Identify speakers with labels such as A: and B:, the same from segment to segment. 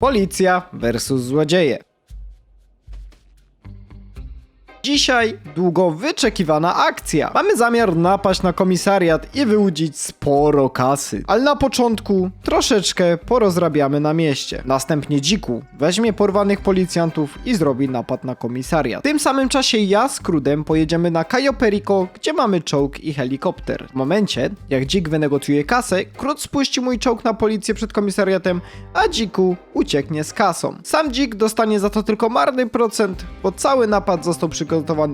A: Policja versus złodzieje. Dzisiaj długo wyczekiwana akcja. Mamy zamiar napaść na komisariat i wyłudzić sporo kasy. Ale na początku troszeczkę porozrabiamy na mieście. Następnie Dziku weźmie porwanych policjantów i zrobi napad na komisariat. W tym samym czasie ja z Krudem pojedziemy na Cayo Perico, gdzie mamy czołg i helikopter. W momencie, jak Dzik wynegocjuje kasę, Krud spuści mój czołg na policję przed komisariatem, a Dziku ucieknie z kasą. Sam Dzik dostanie za to tylko marny procent, bo cały napad został przygotowany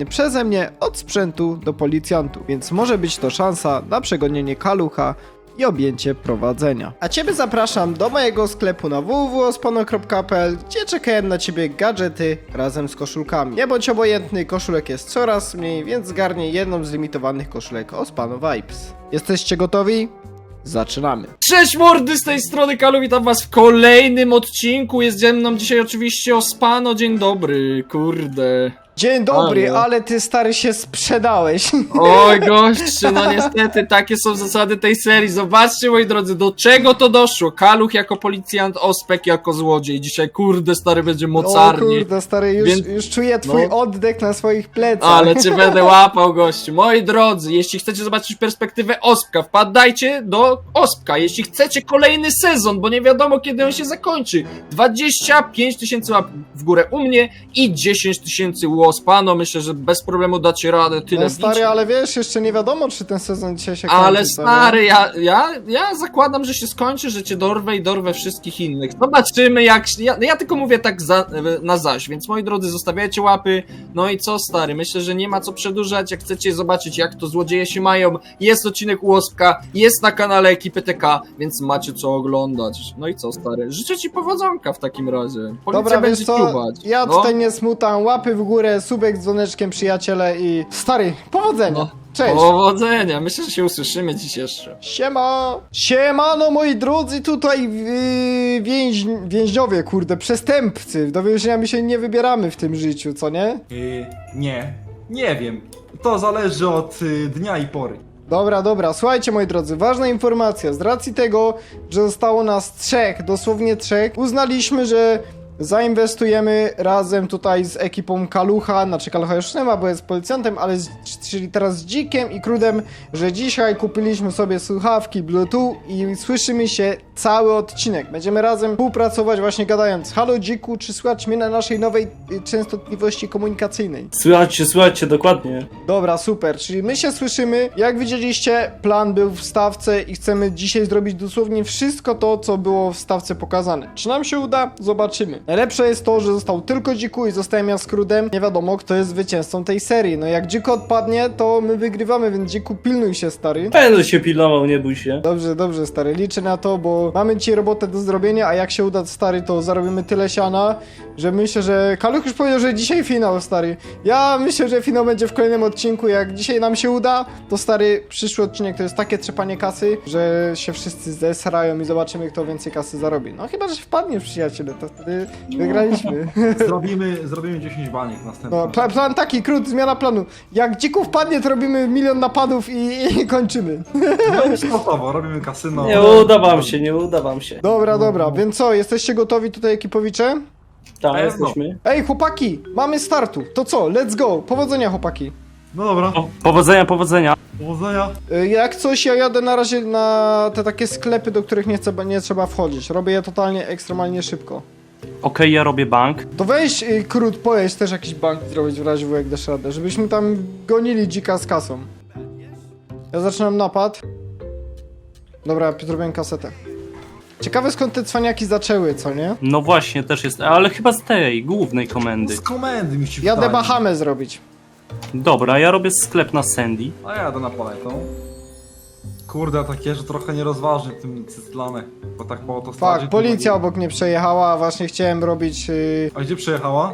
A: przeze mnie od sprzętu do policjantów, więc może być to szansa na przegonienie kalucha i objęcie prowadzenia. A Ciebie zapraszam do mojego sklepu na www.ospano.pl, gdzie czekają na Ciebie gadżety razem z koszulkami. Nie bądź obojętny, koszulek jest coraz mniej, więc zgarnij jedną z limitowanych koszulek Ospano Vibes. Jesteście gotowi? Zaczynamy.
B: Cześć mordy z tej strony Kalu, witam was w kolejnym odcinku. Jest ze mną dzisiaj oczywiście Ospano, dzień dobry, kurde.
A: Dzień dobry,
B: Ale-
A: ale ty stary się sprzedałeś.
B: Oj goście, no niestety takie są zasady tej serii. Zobaczcie moi drodzy, do czego to doszło. Kaluch jako policjant, Ospek jako złodziej. Dzisiaj kurde stary będzie
A: O
B: mocarnie.
A: kurde, stary, już,
B: Więc-
A: już czuję twój
B: no.
A: oddech na swoich plecach.
B: Ale cię będę łapał, gościu. Moi drodzy, jeśli chcecie zobaczyć perspektywę Ospka, wpadajcie do Ospka. Jeśli chcecie kolejny sezon, bo nie wiadomo kiedy on się zakończy. 25 tysięcy łap w górę u mnie i 10 tysięcy u Ospano. Myślę, że bez problemu dacie radę tyle
A: No stary,
B: bić.
A: ale wiesz, jeszcze nie wiadomo, czy ten sezon dzisiaj się kończy.
B: Ale
A: co
B: stary, ja, ja, ja zakładam, że się skończy, że cię dorwę i dorwę wszystkich innych. Zobaczymy jak... Ja, ja tylko mówię tak za, na zaś, więc moi drodzy, zostawiajcie łapy. No i co stary, myślę, że nie ma co przedłużać. Jak chcecie zobaczyć jak to złodzieje się mają, jest odcinek Łospka, jest na kanale ekipy TK, więc macie co oglądać. No i co stary, życzę ci powodzonka w takim razie. Policja
A: Dobra,
B: będzie
A: wiesz co,
B: ciubać.
A: ja
B: no.
A: tutaj nie smutam, łapy w górę, subek z dzwoneczkiem, przyjaciele i... Stary, powodzenia!
B: No.
A: Cześć!
B: Powodzenia, myślę, że się usłyszymy dziś jeszcze.
A: Siema! Siemano moi drodzy, tutaj yy, więź, więźniowie, kurde, przestępcy. Do więzienia my się nie wybieramy w tym życiu, co nie?
C: Yy, nie, nie wiem. To zależy od y, dnia i pory.
A: Dobra, dobra, słuchajcie moi drodzy, ważna informacja. Z racji tego, że zostało nas trzech, dosłownie trzech, uznaliśmy, że zainwestujemy razem tutaj z ekipą Kalucha, znaczy Kalucha już nie ma, bo jest policjantem, ale z, czyli teraz z Dzikiem i Krudem, że dzisiaj kupiliśmy sobie słuchawki Bluetooth i słyszymy się cały odcinek. Będziemy razem współpracować właśnie gadając. Halo Dziku, czy słychać mnie na naszej nowej y, częstotliwości komunikacyjnej?
D: Słychać się, słychać się dokładnie.
A: Dobra, super, czyli my się słyszymy. Jak widzieliście, plan był w stawce i chcemy dzisiaj zrobić dosłownie wszystko to, co było w stawce pokazane. Czy nam się uda? Zobaczymy. Najlepsze jest to, że został tylko Dziku i zostałem ja z Krudem. Nie wiadomo, kto jest zwycięzcą tej serii. No jak Dziku odpadnie, to my wygrywamy, więc Dziku pilnuj się, stary.
D: Będę się pilnował, nie bój się.
A: Dobrze, dobrze, stary, liczę na to, bo mamy dzisiaj robotę do zrobienia, a jak się uda, stary, to zarobimy tyle siana, że myślę, że Kaluch już powiedział, że dzisiaj finał, stary. Ja myślę, że finał będzie w kolejnym odcinku, jak dzisiaj nam się uda, to stary, przyszły odcinek to jest takie trzepanie kasy, że się wszyscy zesrają i zobaczymy, kto więcej kasy zarobi. No chyba, że wpadniesz, przyjaciele, to wtedy wygraliśmy.
C: Zrobimy, zrobimy 10 baniek następnie.
A: No, pla- plan taki, krót, zmiana planu. Jak dziku wpadnie, to robimy milion napadów i, i kończymy.
C: No gotowo, robimy kasyno.
D: Nie uda wam się, nie uda wam się.
A: Dobra, dobra, więc co, jesteście gotowi tutaj ekipowicze?
D: Tam
C: Pewno.
D: jesteśmy.
A: Ej, chłopaki, mamy startu. To co, let's go. Powodzenia, chłopaki.
C: No dobra,
D: O, powodzenia, powodzenia.
C: powodzenia.
A: Y, Jak coś, ja jadę na razie na te takie sklepy, do których nie, trzeba- nie trzeba wchodzić. Robię je totalnie, ekstremalnie szybko.
D: Okej, ja robię bank.
A: To weź, y, Krót, pojedź też jakiś bank zrobić w razie, jak dasz radę, żebyśmy tam gonili dzika z kasą. Ja zaczynam napad. Dobra, zrobiłem kasetę. Ciekawe skąd te cwaniaki zaczęły, co nie?
D: No właśnie, też jest, ale chyba z tej głównej komendy.
C: Z komendy mi się
A: Jadę. Bahamę zrobić.
D: Dobra, ja robię sklep na Sandy.
C: A ja jadę na paletą. Kurde, takie, że trochę nierozważnie w tym cyclane. Bo tak po autostradzie...
A: Fak, policja obok mnie przejechała, a właśnie chciałem robić... Yy,
C: A gdzie przejechała?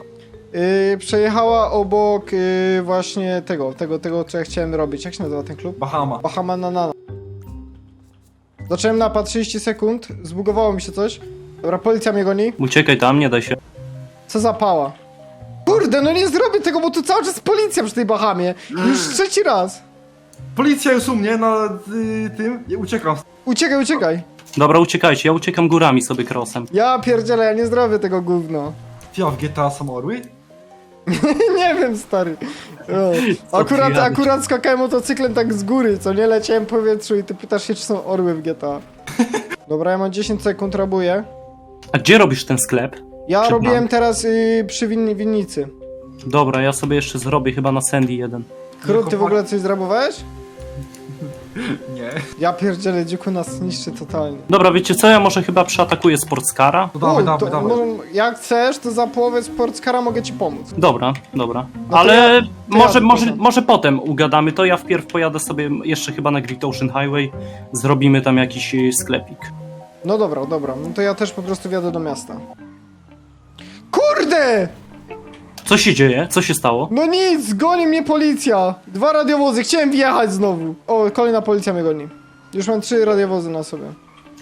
A: Yy, przejechała obok yy, właśnie tego, tego, tego, co ja chciałem robić. Jak się nazywa ten klub?
C: Bahama.
A: Bahama Nanana. Zacząłem napad 30 sekund, zbugowało mi się coś. Dobra, policja mnie goni.
D: Uciekaj tam, nie daj się.
A: Co za pała. Kurde, no nie zrobię tego, bo tu cały czas policja przy tej Bahamie. Już trzeci raz.
C: Policja jest u mnie na y, tym. Ja uciekam.
A: Uciekaj, uciekaj.
D: Dobra, uciekajcie, ja uciekam górami sobie krosem.
A: Ja pierdzielę, ja nie zrobię tego gówno.
C: Ty, a w GTA są orły?
A: nie wiem, stary. O, akurat,
D: pijany.
A: akurat skakałem motocyklem tak z góry, co nie leciałem w powietrzu i ty pytasz się, czy są orły w GTA. Dobra, ja mam 10 sekund, rabuję.
D: A gdzie robisz ten sklep?
A: Ja
D: Przed
A: robiłem
D: nami.
A: teraz y, przy winni, winnicy.
D: Dobra, ja sobie jeszcze zrobię chyba na Sandy jeden.
A: Krut, ty w ogóle coś zrabowałeś? Ja pierdzielę, dziku nas niszczy totalnie.
D: Dobra, wiecie co, ja może chyba przeatakuję sportskara?
C: To dawaj, dawaj,
A: to
C: dawaj.
A: może- jak chcesz, to za połowę sportskara mogę ci pomóc.
D: Dobra, dobra.
A: No to
D: Ale
A: ja- to
D: może,
A: ja
D: może,
A: potem.
D: może potem ugadamy to. Ja wpierw pojadę sobie jeszcze chyba na Great Ocean Highway. Zrobimy tam jakiś y, sklepik.
A: No dobra, dobra, no to ja też po prostu wjadę do miasta. Kurde!
D: Co się dzieje? Co się stało?
A: No nic, goni mnie policja. Dwa radiowozy, chciałem wjechać znowu. O, kolejna policja mnie goni. Już mam trzy radiowozy na sobie.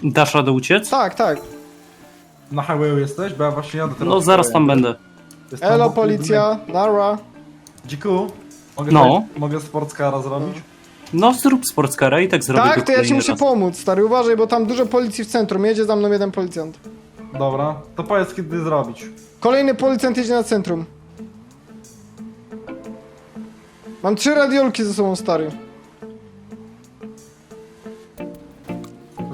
D: Dasz radę uciec?
A: Tak, tak.
C: Na highwayu jesteś? Bo ja właśnie jadę teraz.
D: No zaraz tam będę.
C: Jest tam
A: Elo
C: obok
A: policja, nara.
C: Dziku, mogę,
D: No.
C: no. mogę sportskara zrobić?
D: No zrób sportskara i tak zrobię
A: Tak, to ja ci
D: kolejny
A: muszę
D: raz.
A: pomóc, stary, uważaj, bo tam dużo policji w centrum. Jedzie za mną jeden policjant.
C: Dobra, to powiedz kiedy zrobić.
A: Kolejny policjant jedzie na centrum. Mam trzy radiolki ze sobą, stary.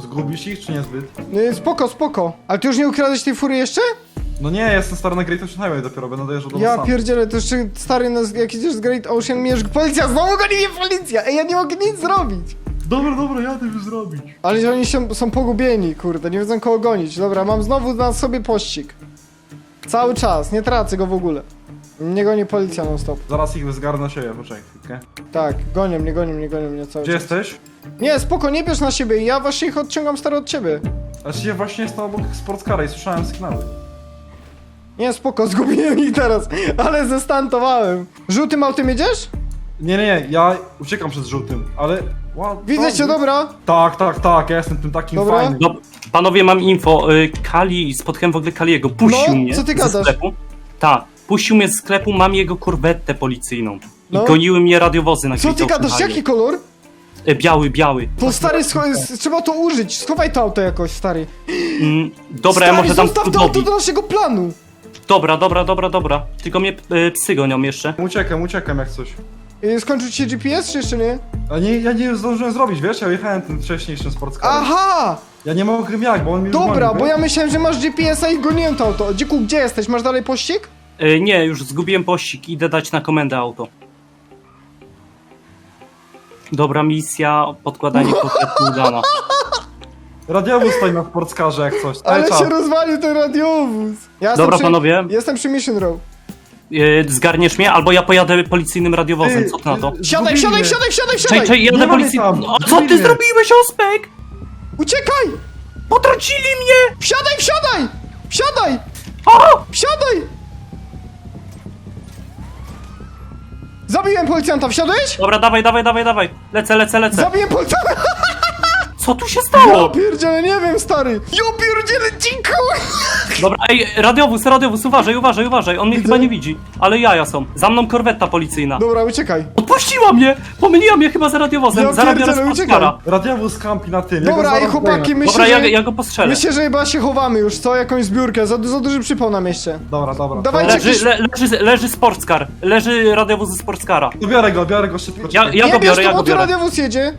C: Zgubisz ich czy niezbyt?
A: No i spoko, spoko. Ale ty już nie ukradłeś tej fury jeszcze?
C: No nie, jestem stary na Great Ocean Highway dopiero, będę dojeżdżał do
A: Ja
C: sam.
A: pierdzielę, to jeszcze stary, no, jak idziesz z Great Ocean, mierz policja, znowu goni mnie policja! Ej, ja nie mogę nic zrobić!
C: Dobra, dobra, jadę już zrobić.
A: Ale oni się, są pogubieni, kurde, nie wiedzą kogo gonić. Dobra, mam znowu na sobie pościg. Cały czas, nie tracę go w ogóle. Nie goni policja non stop.
C: Zaraz ich zgarnę na siebie, poczekaj chwilkę.
A: Tak, gonią mnie, gonią mnie, gonią mnie cały
C: Gdzie
A: czas.
C: jesteś?
A: Nie, spoko, nie bierz na siebie, ja właśnie ich odciągam stary od ciebie.
C: Znaczy ja właśnie jestem obok sportskara i słyszałem sygnały.
A: Nie, spoko, zgubiłem ich teraz, ale zestantowałem. Żółtym autem jedziesz?
C: Nie, nie, nie, ja uciekam przed żółtym, ale... What?
A: Widzę cię, dobra.
C: Tak, tak, tak, ja jestem tym takim
A: Dobra.
C: fajnym.
D: No, panowie, mam info. Y, Kali, spotkałem w ogóle Kaliego. Puścił
A: No,
D: mnie
A: co ty
D: ze
A: gadasz?
D: sklepu. Tak, puścił mnie z sklepu, mam jego korwetę policyjną. I
A: No.
D: goniły mnie radiowozy na
A: Co ty
D: Ocean
A: gadasz, jaki kolor?
D: Y, Biały, biały.
A: To stary, scho- s- trzeba to użyć, schowaj to auto jakoś, stary.
D: Mm, dobra,
A: stary,
D: ja może dam
A: zostaw to auto do naszego planu.
D: Dobra, dobra, dobra, dobra. Tylko mnie y, psy gonią jeszcze.
C: Uciekam, uciekam jak coś.
A: Y, Skończył ci się GPS, czy jeszcze nie?
C: A nie, ja nie zdążyłem zrobić, wiesz, ja jechałem tym wcześniejszym sportskarem.
A: Aha!
C: Ja nie mogłem jak, bo on mi
A: Dobra,
C: gonił,
A: bo ja myślałem, że masz GPS-a i goniłem to auto. Dziku, gdzie jesteś? Masz dalej pościg?
D: Y, nie, już zgubiłem pościg, idę dać na komendę auto. Dobra misja, podkładanie korwetu udana.
C: Radiowóz stoi na sportskarze jak coś.
A: Ale
C: Ale
A: się
C: czas.
A: rozwalił ten radiowóz. Ja jestem
D: Dobra,
A: przy,
D: panowie.
A: Jestem przy Mission Row.
D: Y, zgarniesz mnie, albo ja pojadę policyjnym radiowozem,
C: Ty,
D: co ty na to?
A: Siadaj, siadaj, siadaj, siadaj,
D: Czej,
A: siadaj!
D: czej, jadę
C: Nie
D: policyjnym...
C: tam,
D: No, co ty zrobiłeś, Ospek?
A: Uciekaj!
D: Potrącili mnie!
A: Wsiadaj, wsiadaj! Wsiadaj!
D: O!
A: Wsiadaj! Zabiłem policjanta, wsiadłeś?
D: Dobra, dawaj, dawaj, dawaj, dawaj. Lecę, lecę, lecę.
A: Zabiłem policjanta!
D: Co tu się
A: Ja
D: stało?
A: pierdzielę, nie wiem, stary! Ja pierdzielę, dziękuję!
D: Dobra, ej, radiowóz, radiowóz, uważaj, uważaj, uważaj. On mnie
A: Widzę.
D: chyba nie widzi. Ale jaja są. Za mną korwetta policyjna.
A: Dobra, uciekaj.
D: Odpuściła mnie! Pomyliła mnie chyba z radiowozem.
A: Ja
D: Zaraz biorę
A: pierdzielę,
D: sportskara.
C: Radiowóz kampi na tym. ja go
A: Dobra,
C: zaraz
A: ej chłopaki,
C: zdejmę.
A: myślę,
D: Dobra, ja,
A: że...
D: ja go postrzelę.
A: Myślę, że chyba się chowamy już, co? Jakąś zbiórkę, za, za duży przypał na mieście.
C: Dobra, dobra.
A: Dawajcie
D: Leży, le, leży, leży sportskar. Leży radiowóz ze sportskara.
C: To biorę go, biorę go szybko.
D: Ja,
C: czekaj.
D: ja go biorę,
A: to,
D: ja
A: bo
D: go
A: tu
D: biorę.
A: radiowóz jedzie.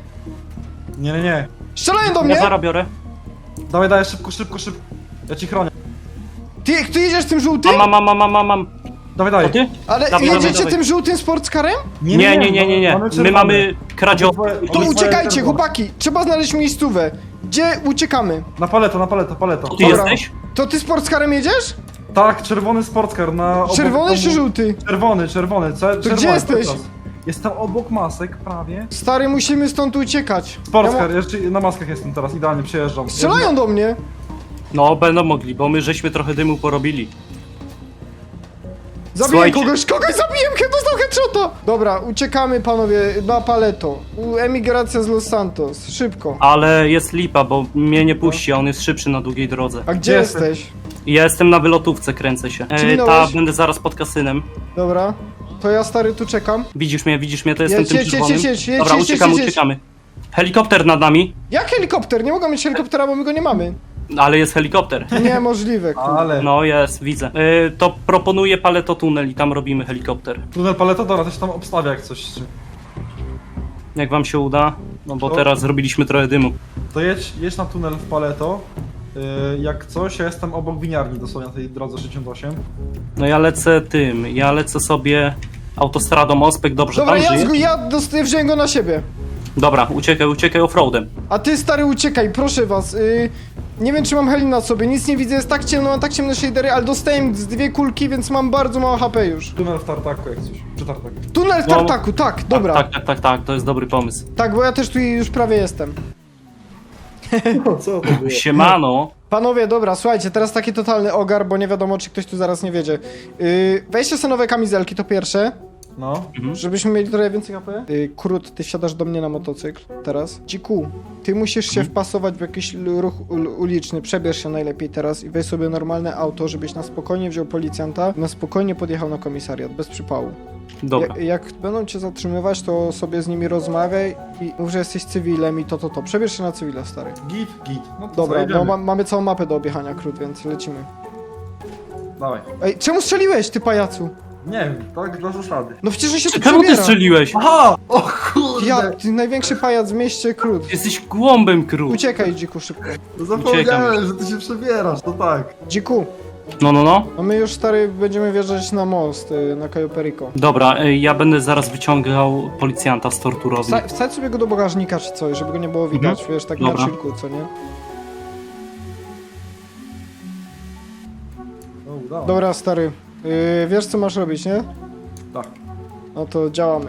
C: Nie, nie, nie.
A: Strzelają do
D: Ja
A: mnie!
D: zaraz biorę.
C: Dawaj, dawaj, szybko, szybko, szybko. Ja ci chronię.
A: Ty, ty jedziesz tym żółtym?
D: Mam, mam, mam, mam, mam, mam.
C: Dawaj,
D: To
C: dawaj.
D: ty?
A: Ale
D: Dawaj,
A: jedziecie
D: dawaj, dawaj.
A: tym żółtym sportskarem?
D: Nie, nie, nie, nie, nie. My
C: czerwony.
D: mamy kradzio...
A: To uciekajcie,
C: czerwone.
A: chłopaki! Trzeba znaleźć miejscówę. Gdzie uciekamy?
C: Na paleto, na paleto, paleto.
D: Ty
A: Dobra.
D: jesteś?
A: To ty sportskarem jedziesz?
C: Tak, czerwony sportskar na... obok
A: Czerwony
C: domu.
A: czy żółty?
C: Czerwony, czerwony. Co, czerwony,
A: gdzie jesteś?
C: Jestem obok masek, prawie.
A: Stary, musimy stąd uciekać.
C: Sportskar,
A: Ja
C: jeszcze na maskach jestem teraz, idealnie przyjeżdżam.
A: mo- Strzelają do mnie!
D: No, będą mogli, bo my żeśmy trochę dymu porobili.
A: Zabiłem
D: Słuchajcie.
A: kogoś, kogoś zabiłem, kiedy dostał headshota! Dobra, uciekamy panowie na paleto. U emigracja z Los Santos, szybko.
D: Ale jest lipa, bo mnie nie puści, a on jest szybszy na długiej drodze.
A: A gdzie
C: Gdzie
A: jesteś?
D: Ja jestem na wylotówce, kręcę się. E,
A: minąłeś?
D: ta, będę zaraz pod kasynem.
A: Dobra, to ja stary tu czekam.
D: Widzisz mnie, widzisz mnie, to jestem
A: Jedź,
D: tym
A: jedź, jedź,
D: czerwonym.
A: jedź, jedź, jedź,
D: Dobra,
A: jedź,
D: uciekamy,
A: jedź, jedź.
D: uciekamy. Helikopter nad nami,
A: Jak helikopter? Nie mogę mieć helikoptera, bo my go nie mamy.
D: Ale jest helikopter.
A: Niemożliwe. kurde.
C: Ale.
D: No jest, widzę. Y, to proponuję paleto tunel i tam robimy helikopter.
C: Tunel paleto, dobra, to się tam obstawia jak coś.
D: Jak wam się uda? No bo
C: No.
D: teraz zrobiliśmy trochę dymu.
C: To jedź, jedź na tunel w paleto. Yy, jak coś, ja jestem obok winiarni, dosłownie na tej drodze 68.
D: No ja lecę tym, ja lecę sobie autostradą Ospek, dobrze
A: Dobra,
D: tam
A: ja, zgu- ja dostaję, wziąłem go na siebie.
D: Dobra, uciekaj, uciekaj offroadem.
A: A ty stary uciekaj, proszę was. Yy, nie wiem czy mam heli na sobie, nic nie widzę, jest tak ciemno, mam tak ciemne shadery, ale dostałem z dwie kulki, więc mam bardzo mało HP już.
C: Tunel w tartaku jak coś. Przy tartaku.
A: Tunel w
D: No.
A: tartaku, tak, dobra.
D: Tak, tak, tak, tak, to jest dobry pomysł.
A: Tak, bo ja też tu już prawie jestem.
C: No co to było?
D: Siemano.
A: Panowie, dobra, słuchajcie, teraz taki totalny ogar, bo nie wiadomo, czy ktoś tu zaraz nie wiedzie. Yy, weźcie sobie nowe kamizelki, to pierwsze,
C: No.
A: żebyśmy mieli trochę więcej HP. Yy, Krut, ty wsiadasz do mnie na motocykl teraz. Dziku, ty musisz się wpasować w jakiś l- ruch ul- uliczny, przebierz się najlepiej teraz i weź sobie normalne auto, żebyś na spokojnie wziął policjanta, na spokojnie podjechał na komisariat, bez przypału.
D: Dobra.
A: Ja, jak będą cię zatrzymywać, to sobie z nimi rozmawiaj i mów, że jesteś cywilem i to, to, to. Przebierz się na cywila, stary.
C: Git, git. No to
A: Dobra, no, ma, mamy całą mapę do objechania, Krut, więc lecimy.
C: Dawaj.
A: Ej, czemu strzeliłeś, ty pajacu?
C: Nie wiem, tak dla zasady.
A: No przecież on się tu
D: Czemu ty
A: przebiera.
D: strzeliłeś?
C: Aha! O kurde!
A: Ja, ty największy pajac w mieście, Krut.
D: Jesteś głąbem król.
A: Uciekaj, dziku, szybko.
C: No zapomniałem, że ty się przebierasz, to tak.
A: Dziku,
D: No, no, no.
A: no my już, stary, będziemy wjeżdżać na most, y, na Cayo Perico.
D: Dobra, y, ja będę zaraz wyciągał policjanta z torturowni.
A: Wsta- Wstać sobie go do bagażnika czy coś, żeby go nie było widać, wiesz, tak na
D: Dobra.
A: chillku, co nie?
C: No, udało.
A: Dobra, stary, y, wiesz co masz robić, nie?
C: Tak.
A: No to działamy.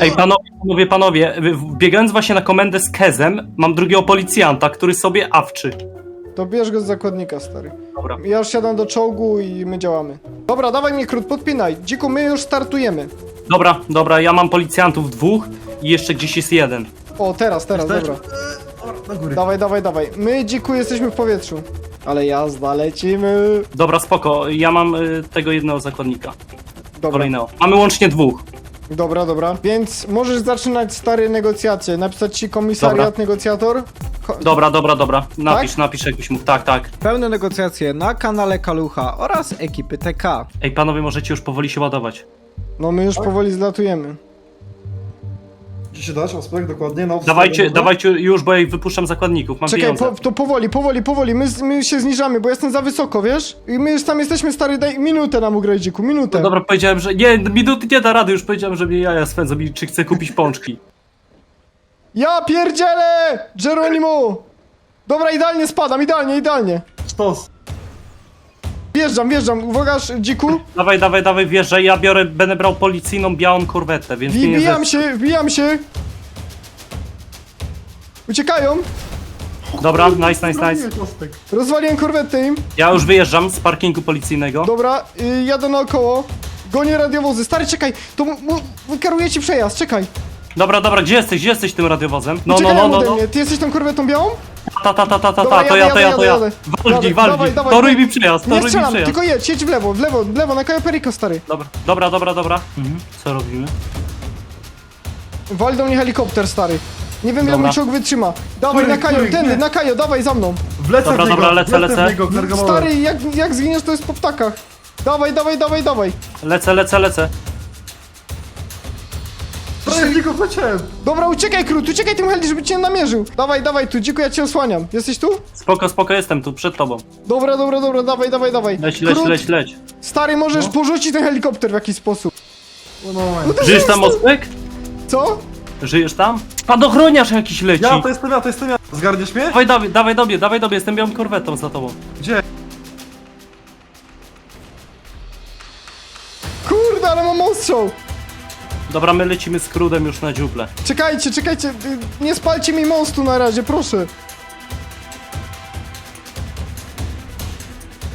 D: Ej, panowie, panowie, panowie, biegając właśnie na komendę z Kezem, mam drugiego policjanta, który sobie awczy.
A: To bierz go z zakładnika, stary.
D: Dobra.
A: Ja już siadam do czołgu i my działamy. Dobra, dawaj mnie krót, podpinaj. Dziku, my już startujemy.
D: Dobra, dobra, ja mam policjantów dwóch i jeszcze gdzieś jest jeden.
A: O, teraz, teraz,
C: Jesteś?
A: dobra.
C: O, Na górę.
A: Dawaj, dawaj, dawaj. My, dziku, jesteśmy w powietrzu. Ale jazda, lecimy.
D: Dobra, spoko, ja mam y, tego jednego zakładnika.
A: Dobra,
D: Kolejnego. Mamy łącznie dwóch.
A: dobra, dobra. Więc możesz zaczynać stare negocjacje. Napisać ci komisariat, negocjator. Ko-
D: Dobra, dobra, dobra. Napisz,
A: Tak?
D: napisz jakbyś mógł. Tak, tak.
A: Pełne negocjacje na kanale Kalucha oraz ekipy TK.
D: Ej, panowie, możecie już powoli się ładować.
A: No my już powoli zlatujemy.
C: Gdzie się dać? Ospek, dokładnie. Na
D: Dawajcie, dawajcie już, bo ja wypuszczam zakładników, mam
A: Czekaj,
D: pieniądze.
A: po, to powoli, powoli, powoli. My, z- my się zniżamy, bo jestem za wysoko, wiesz? I my już tam jesteśmy, stary, daj minutę nam dziku, minutę.
D: No dobra, powiedziałem, że nie, minuty nie da rady, już powiedziałem, że mnie jaja swędzą i czy chcę kupić pączki.
A: Ja pierdzielę! Geronimo! Dobra, idealnie spadam, idealnie, idealnie.
C: Sztos.
A: Wjeżdżam, wjeżdżam, uwaga, sz- dziku.
D: Dawaj, dawaj, dawaj, wjeżdżaj, ja biorę, będę brał policyjną białą korwetę, więc mnie nie
A: Wbijam
D: zes-
A: się, wbijam się. Uciekają.
D: Dobra, nice, nice, nice.
A: Rozwaliłem korwetę im.
D: Ja już wyjeżdżam z parkingu policyjnego.
A: Dobra, y, jadę naokoło. Gonię radiowozy. Stary, czekaj, to mu- mu- wykaruję ci przejazd, czekaj.
D: Dobra, dobra, gdzie jesteś, gdzie jesteś tym radiowozem? No, no,
A: Uciekają
D: no, no,
A: ode
D: no.
A: mnie. Ty jesteś tą korwetą białą?
D: Ta, ta, ta, ta, ta,
A: Dobra,
D: ta, to
A: jadę,
D: ja, to ja, to
A: jadę,
D: ja.
A: jadę. Dawaj,
D: mi.
A: dawaj,
D: Toruj
A: dawaj.
D: mi przejazd,
A: Nie
D: toruj mi
A: strzelam,
D: przejazd.
A: tylko jedź, jedź w lewo, w lewo, w lewo, na Cayo Perico, stary.
D: Dobra, dobra, dobra, dobra. Mhm. Co robimy?
A: Wali do mnie helikopter, stary. Nie wiem, ile
D: Dobra.
A: mój czołg wytrzyma. Dawaj,
C: Który,
A: na Kajo,
C: który,
A: tędy, na Kajo, dawaj za mną.
C: Wlecę
D: Dobra,
C: w niego,
D: dobra, lecę,
C: wlecę
D: lecę.
C: w niego, Gargamole.
A: Stary, jak, jak zginiesz, to jest po ptakach. Dawaj, dawaj, dawaj, dawaj.
D: Lecę, lecę, lecę.
C: Prawie w niego wleciałem.
A: Dobra, uciekaj, Krut, uciekaj tym heli, żeby cię nie namierzył. Dawaj, dawaj tu, dziku, ja cię osłaniam. Jesteś tu?
D: Spoko, spoko, jestem tu, przed tobą.
A: Dobra, dobra, dobra, dawaj, dawaj, dawaj.
D: Leć, leć,
A: Krut,
D: leć, leć.
A: Stary, możesz porzucić ten helikopter w jakiś sposób.
C: No, no, no.
A: to
D: Żyjesz tam, Ospek?
A: Co?
D: Żyjesz tam? Spadochroniarz jakiś leci.
C: Ja, to jestem ja, to jestem ja. Zgarniesz mnie?
D: Dawaj, dawaj, dawaj do mnie, dawaj do mnie, jestem białą korwetą za tobą.
C: Gdzie?
A: Kurde, ale mam ostrzał.
D: Dobra, my lecimy z krudem już na dziuple.
A: Czekajcie, czekajcie, y, nie spalcie mi mostu na razie, proszę.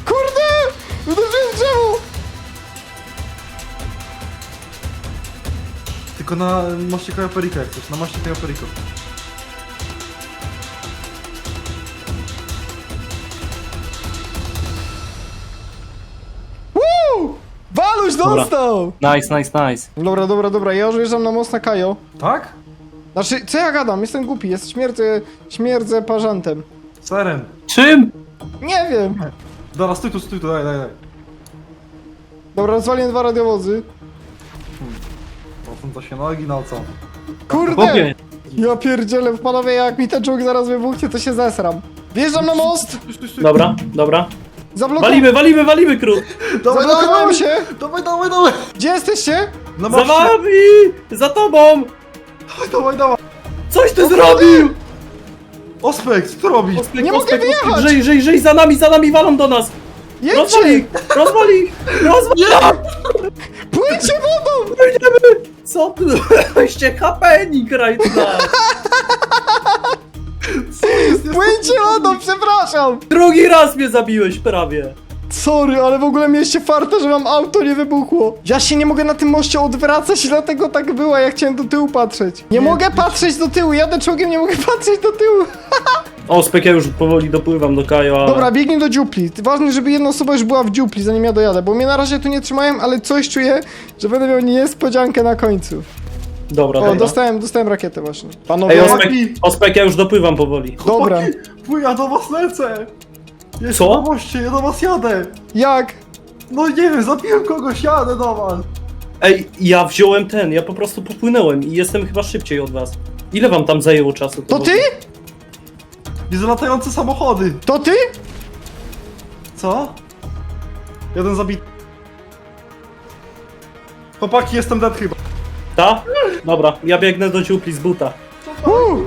A: Kurde! Uderzyłem w drzewo!
C: Tylko na moście Cayo Perico jak coś, na moście Cayo
A: dostał!
D: Nice, nice, nice.
A: Dobra, dobra, dobra, ja już wjeżdżam na most na Kajo.
C: Tak?
A: Znaczy, co ja gadam? Jestem głupi, jest śmierdzę, śmierdzę parzantem.
C: Serem.
D: Czym?
A: Nie wiem.
C: Dobra, stój tu, stój tu, daj, daj, daj.
A: Dobra, rozwaliłem dwa radiowozy.
C: Potem to się nogi na co?
A: Kurde!
D: Chłopie,
A: Ja pierdzielę, panowie, jak mi ten czołg zaraz wybuchnie, to się zesram. Wjeżdżam na most!
C: Stój, stój, stój.
D: dobra, dobra.
A: Zablokowałem
D: Walimy, walimy, walimy,
C: dawaj,
A: się!
C: dawaj, dawaj, dawaj.
A: Gdzie jesteście?
C: Na
D: Za wami! Za tobą!
C: Dawaj, dawaj, dawaj.
D: Coś ty zrobił!
C: Ospek, co ty robisz?
D: Ospek,
A: Nie mogę
D: ospek, ospek,
A: wyjechać!
D: Żyj, żyj, żyj, za nami, za nami, walą do nas!
A: Jedźcie!
D: Rozwali! Rozwali! Rozwali!
A: Płyńcie wodą!
D: Co happening right now!
A: Płyńcie wodą, przepraszam!
D: Drugi raz mnie zabiłeś prawie!
A: Sorry, ale w ogóle mieliście farta, że mam auto nie wybuchło. Ja się nie mogę na tym moście odwracać, dlatego tak było, ja chciałem do tyłu patrzeć. Nie, mogę patrzeć do tyłu, jadę czołgiem, nie mogę patrzeć do tyłu.
D: Ospek, ja już powoli dopływam do Kajo, ale...
A: Dobra, biegnij do dziupli. Ważne, żeby jedna osoba już była w dziupli, zanim ja dojadę, bo mnie na razie tu nie trzymają, ale coś czuję, że będę miał niespodziankę na końcu.
D: Dobra,
A: O,
D: dobra.
A: dostałem, dostałem rakietę właśnie.
D: Ej,
A: Panowie,
D: Ospek, Ospek, ja już dopływam powoli.
A: dobra.
C: Chuj, ja do was lecę. Jestem
D: Co?
C: na moście, ja do was jadę.
A: Jak?
C: No nie wiem, zabiłem kogoś, jadę do was.
D: Ej, ja wziąłem ten, ja po prostu popłynąłem i jestem chyba szybciej od was. Ile wam tam zajęło czasu?
A: To ty?
C: Widzę latające samochody.
A: To ty?
C: Co? Jeden zabity. Chłopaki, jestem dead chyba.
D: Ta? Dobra, ja biegnę do dziupli z buta.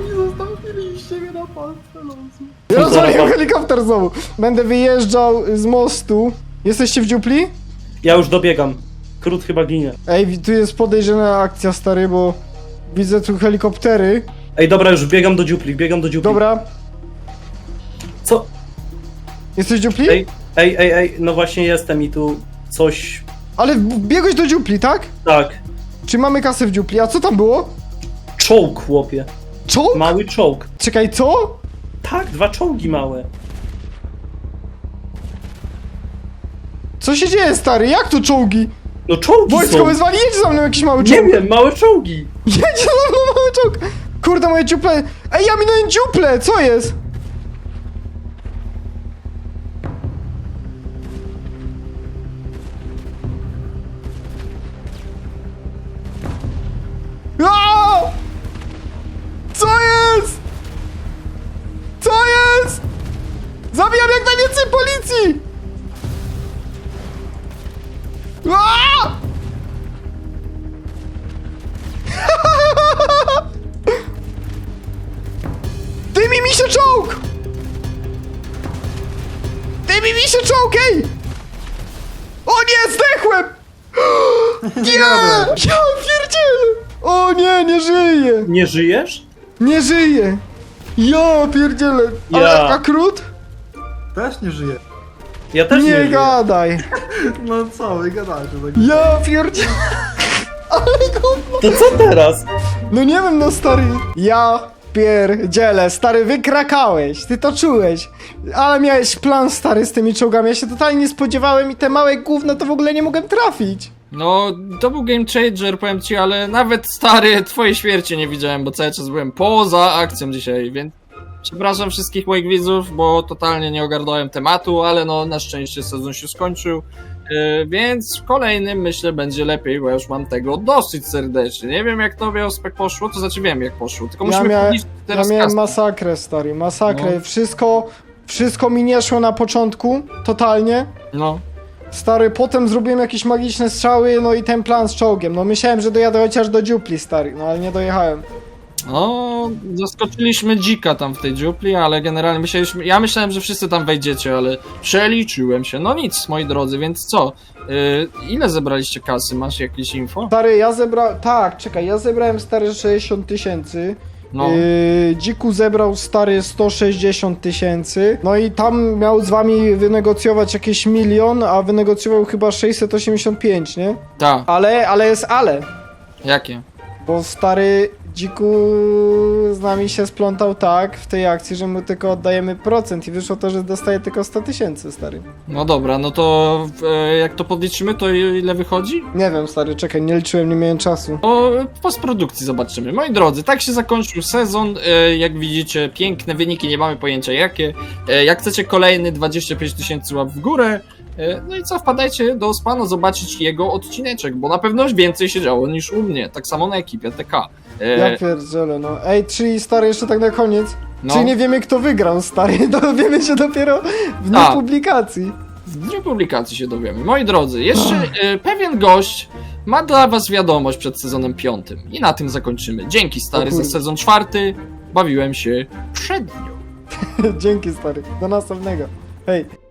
C: Nie zostawiliście mnie na palce losu.
A: Ja rozwaliłem helikopter znowu. Będę wyjeżdżał z mostu. Jesteście w dziupli?
D: Ja już dobiegam. Krót chyba ginie.
A: Ej, tu jest podejrzana akcja, stary, bo widzę tu helikoptery.
D: Ej, dobra, już biegam do dziupli, biegam do dziupli.
A: Dobra,
D: Co?
A: jesteś w dziupli?
D: Ej, ej, ej, ej, no właśnie jestem i tu coś...
A: Ale biegłeś do dziupli, tak?
D: Tak.
A: Czy mamy kasę w dziupli? A co tam było?
D: Czołg, chłopie.
A: Czołg?
D: Mały czołg.
A: Czekaj, co?
D: Tak, dwa czołgi małe.
A: Co się dzieje, stary? Jak to czołgi?
D: No czołgi
A: Wojsko
D: są.
A: wezwali, jedź za mną jakiś mały czołg.
D: Nie wiem, małe czołgi.
A: Jedź za mną mały czołg. Kurde, moje dziuple. Ej, ja minąłem dziuple, co jest? Nie
D: żyjesz?
A: Nie żyję! Ja pierdzielę! Ale
D: Ja.
A: a krót?
C: Też nie żyje.
D: Ja też nie,
A: Nie
D: żyję.
A: gadaj!
C: No co, wy gadacie tak.
A: Ja pierdzielę! Ale gówno!
D: To co teraz?
A: No nie wiem, no stary. Ja pierdzielę, stary, wykrakałeś, ty to czułeś. Ale miałeś plan, stary, z tymi czołgami. Ja się totalnie nie spodziewałem i te małe gówno to w ogóle nie mogłem trafić.
B: No, to był game changer, powiem ci, ale nawet stary, twojej śmierci nie widziałem, bo cały czas byłem poza akcją dzisiaj, więc przepraszam wszystkich moich widzów, bo totalnie nie ogarnąłem tematu, ale no, na szczęście sezon się skończył, yy, więc w kolejnym myślę będzie lepiej, bo ja już mam tego dosyć serdecznie. Nie wiem jak tobie ospek poszło, to znaczy wiem jak poszło, tylko
A: Ja
B: musimy
A: miałem-
B: podnieść
A: Ja
B: teraz
A: miałem masakrę, stary, masakrę.
B: No.
A: Wszystko, wszystko mi nie szło na początku, totalnie.
B: No.
A: Stary, potem zrobiłem jakieś magiczne strzały, no i ten plan z czołgiem. No myślałem, że dojadę chociaż do dziupli, stary, no ale nie dojechałem.
B: No, zaskoczyliśmy dzika tam w tej dziupli, ale generalnie myśleliśmy, ja myślałem, że wszyscy tam wejdziecie, ale przeliczyłem się. No nic, moi drodzy, więc co? Yy, ile zebraliście kasy? Masz jakieś info?
A: Stary, ja zebrałem, tak, czekaj, ja zebrałem stary 60 tysięcy.
B: No,
A: Yy, Dziku zebrał stary 160 tysięcy. No i tam miał z wami wynegocjować jakieś milion, a wynegocjował chyba 685, nie?
B: tak,
A: Ale, ale jest ale.
B: jakie?
A: Bo stary, Dziku z nami się splątał tak w tej akcji, że mu tylko oddajemy procent i wyszło to, że dostaje tylko 100 tysięcy, stary.
B: No dobra, no to e, jak to podliczymy, to ile wychodzi?
A: Nie wiem, stary, czekaj, nie liczyłem, nie miałem czasu.
B: O postprodukcji zobaczymy. Moi drodzy, tak się zakończył sezon. E, jak widzicie, piękne wyniki, nie mamy pojęcia jakie. E, jak chcecie kolejny 25 tysięcy łap w górę. E, no i co, wpadajcie do Spana zobaczyć jego odcineczek, bo na pewno więcej się działo niż u mnie. Tak samo na ekipie TK. E,
A: Ja pierdzielę, no. Ej, czyli stary, jeszcze tak na koniec.
B: no,
A: Czyli nie wiemy, kto wygrał, stary. Dowiemy się dopiero w dniu
B: A.
A: publikacji.
B: w dniu publikacji się dowiemy. Moi drodzy, jeszcze e, pewien gość ma dla was wiadomość przed sezonem piątym. I na tym zakończymy. Dzięki stary za sezon czwarty. Bawiłem się przednio.
A: Dzięki, stary. Do następnego. Hej.